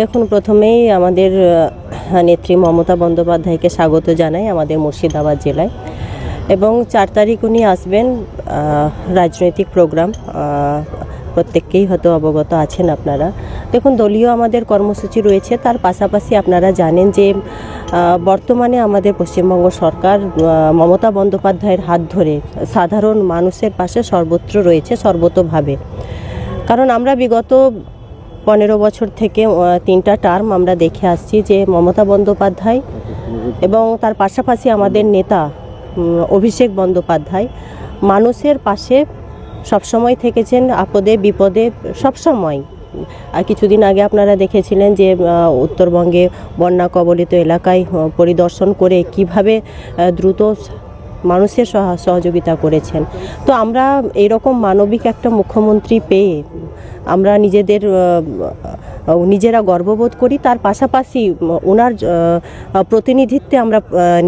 দেখুন, প্রথমেই আমাদের নেত্রী মমতা বন্দ্যোপাধ্যায়কে স্বাগত জানাই আমাদের মুর্শিদাবাদ জেলায়। এবং চার তারিখ উনি আসবেন রাজনৈতিক প্রোগ্রাম প্রত্যেককেই হয়তো অবগত আছেন আপনারা। দেখুন, দলীয় আমাদের কর্মসূচি রয়েছে, তার পাশাপাশি আপনারা জানেন যে বর্তমানে আমাদের পশ্চিমবঙ্গ সরকার মমতা বন্দ্যোপাধ্যায়ের হাত ধরে সাধারণ মানুষের পাশে সর্বত্র রয়েছে, সর্বতোভাবে। কারণ আমরা বিগত পনেরো বছর থেকে তিনটা টার্ম আমরা দেখে আসছি যে মমতা বন্দ্যোপাধ্যায় এবং তার পাশাপাশি আমাদের নেতা অভিষেক বন্দ্যোপাধ্যায় মানুষের পাশে সবসময় থেকেছেন, আপদে, বিপদে, সবসময়। আর কিছুদিন আগে আপনারা দেখেছিলেন যে উত্তরবঙ্গে বন্যা কবলিত এলাকায় পরিদর্শন করে কীভাবে দ্রুত মানুষের সহ- সহযোগিতা করেছেন। তো আমরা এরকম মানবিক একটা মুখ্যমন্ত্রী পেয়ে আমরা নিজেদের নিজেরা গর্ববোধ করি। তার পাশাপাশি ওনার প্রতিনিধিত্বে আমরা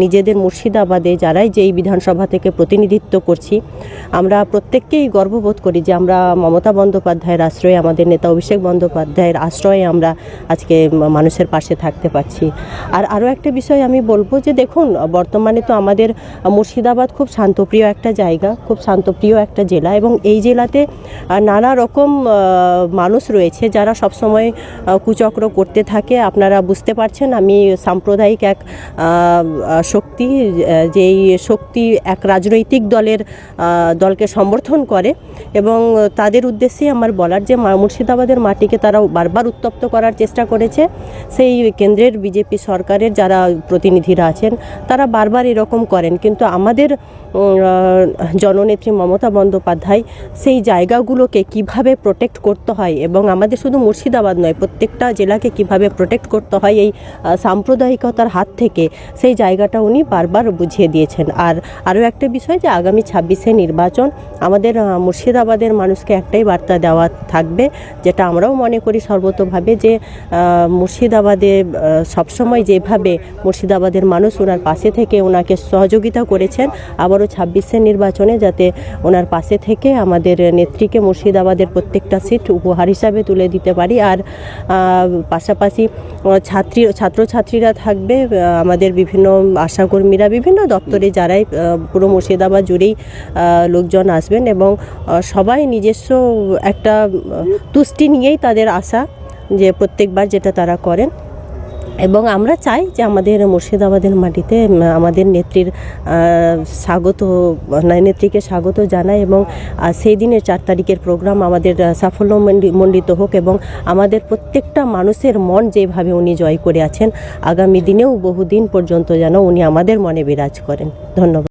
নিজেদের মুর্শিদাবাদে যারাই যেই বিধানসভা থেকে প্রতিনিধিত্ব করছি, আমরা প্রত্যেককেই গর্ববোধ করি যে আমরা মমতা বন্দ্যোপাধ্যায়ের আশ্রয়ে, আমাদের নেতা অভিষেক বন্দ্যোপাধ্যায়ের আশ্রয়ে আমরা আজকে মানুষের পাশে থাকতে পারছি। আর আরও একটা বিষয় আমি বলব যে দেখুন, বর্তমানে তো আমাদের মুর্শিদাবাদ খুব শান্তপ্রিয় একটা জায়গা, খুব শান্তপ্রিয় একটা জেলা এবং এই জেলাতে নানা রকম মানুষ রয়েছে যারা সবসময় কুচক্র করতে থাকে। আপনারা বুঝতে পারছেন, আমি সাম্প্রদায়িক এক শক্তি যেই শক্তি এক রাজনৈতিক দলের দলকে সমর্থন করে এবং তাদের উদ্দেশ্যে আমার বলার যে মুর্শিদাবাদের মাটিকে তারা বারবার উত্তপ্ত করার চেষ্টা করেছে, সেই কেন্দ্রের বিজেপি সরকারের যারা প্রতিনিধিরা আছেন, তারা বারবার এরকম করেন। কিন্তু আমাদের জননেত্রী মমতা বন্দ্যোপাধ্যায় সেই জায়গাগুলোকে কীভাবে প্রোটেক্ট করতে হয় এবং আমাদের শুধু মুর্শিদাবাদ নয়, প্রত্যেকটা জেলাকে কীভাবে প্রোটেক্ট করতে হয় এই সাম্প্রদায়িকতার হাত থেকে, সেই জায়গাটা উনি বারবার বুঝিয়ে দিয়েছেন। আর আরও একটা বিষয় যে আগামী ছাব্বিশে নির্বাচন আমাদের মুর্শিদাবাদের মানুষকে একটাই বার্তা দেওয়া থাকবে, যেটা আমরাও মনে করি সর্বতোভাবে যে মুর্শিদাবাদে সবসময় যেভাবে মুর্শিদাবাদের মানুষ ওনার পাশে থেকে ওনাকে সহযোগিতা করেছেন, আবারও ছাব্বিশের নির্বাচনে যাতে ওনার পাশে থেকে আমাদের নেত্রীকে মুর্শিদাবাদের প্রত্যেকটা সিট উপহার হিসাবে তুলে দিতে পারি। আর পাশাপাশি ছাত্রী, ছাত্রছাত্রীরা থাকবে আমাদের বিভিন্ন আশাকর্মীরা, বিভিন্ন দপ্তরে যারাই পুরো মুর্শিদাবাদ জুড়েই লোকজন লোকজন আসবেন এবং সবাই নিজস্ব একটা তুষ্টি নিয়েই তাদের আশা যে প্রত্যেকবার যেটা তারা করেন। এবং আমরা চাই যে আমাদের মুর্শিদাবাদের মাটিতে আমাদের নেত্রীর স্বাগত নেত্রীকে স্বাগত জানাই এবং সেই দিনের চার তারিখের প্রোগ্রাম আমাদের আহ, সাফল্যমণ্ডিত হোক এবং আমাদের প্রত্যেকটা মানুষের মন যেভাবে উনি জয় করে আছেন আগামী দিনেও বহুদিন পর্যন্ত যেন উনি আমাদের মনে বিরাজ করেন। ধন্যবাদ।